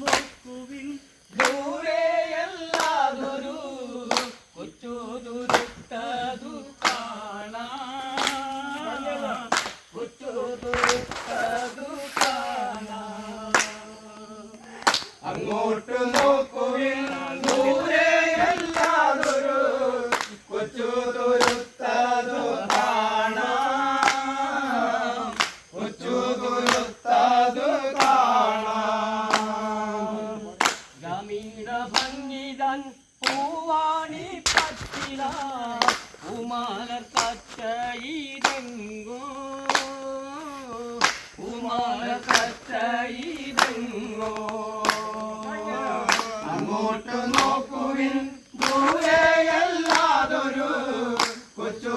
നോക്കുവിൻ ദൂരെയല്ലാതൊരു കൊച്ചു ദുരത്തതു കാണാം. കൊച്ചു ദുരത്തതു കാണാം. അങ്ങോട്ട് നോക്കൂ. ഉമാലർ കറ്റയിതെങ്ങോ അങ്ങോട്ട് നോക്കുവിൻ ദൂരെയല്ലാതൊരു കൊച്ചു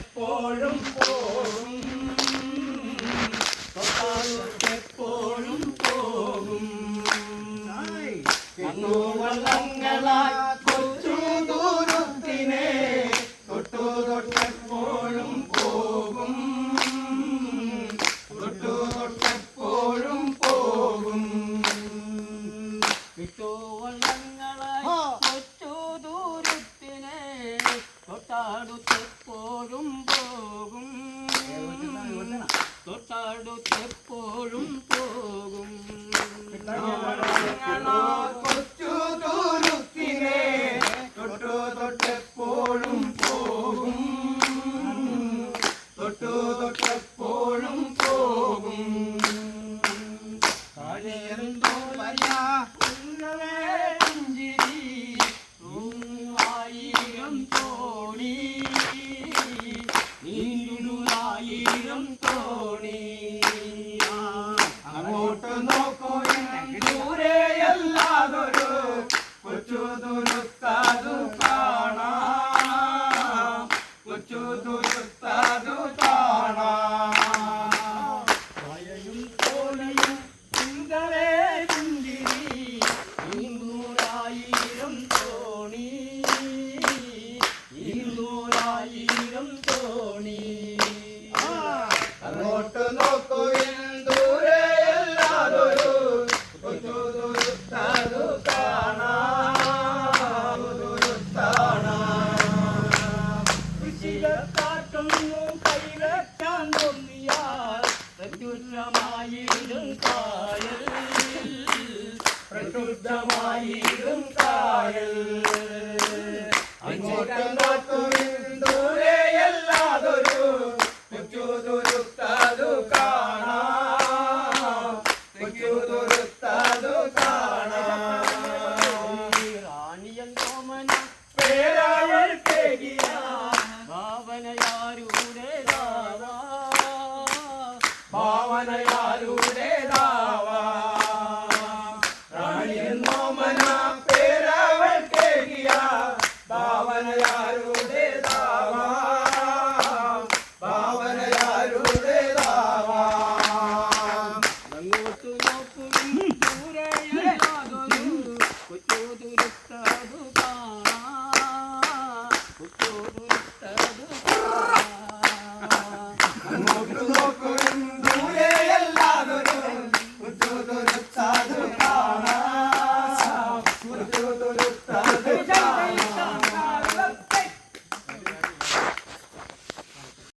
തൊട്ടോട്ടെപ്പോഴും പോകും എപ്പോഴും പോകും വള്ളങ്ങളായി കൊച്ചു ദൂരത്തിനെ തൊട്ടു തൊട്ടെപ്പോഴും പോകും. തൊട്ടു തൊട്ടെപ്പോഴും പോകും. വിട്ടുവള്ളങ്ങളായി കൊച്ചു ദൂരത്തിനെ തൊട്ടടുത്തെപ്പോഴും തൊട്ടടുത്തെപ്പോഴും പോകും. കൊച്ചു ദൂരത്തിനെ തൊട്ടു തൊട്ടെപ്പോഴും പോകും. തൊട്ടു തൊട്ടെപ്പോഴും പോകും താഴെന്തോ വല്ല പുഞ്ചിരി ആയിരം തോണി നീണ്ടുലായിരം തോണി അങ്ങോട്ട് നോക്കൂ ദൂരെയല്ലാതൊരു കൊച്ചു ദുരുത്തതു കാണാം കൊച്ചു പ്രത്യുഷമായിടും കായൽ. പ്രക്ഷുബ്ധമായിടും കായൽ. അങ്ങോട്ടും ഭാവനയാലുടേതാവാ റാണിയെന്നോമന പേരാവൾ കേകിയ ഭാവനയാലുടേതാവാ ഭാവനയാലുടേതാവാ അങ്ങോട്ട് നോക്കും ദൂരെയല്ലാതൊരു കൊച്ചു ദുരുത്തതു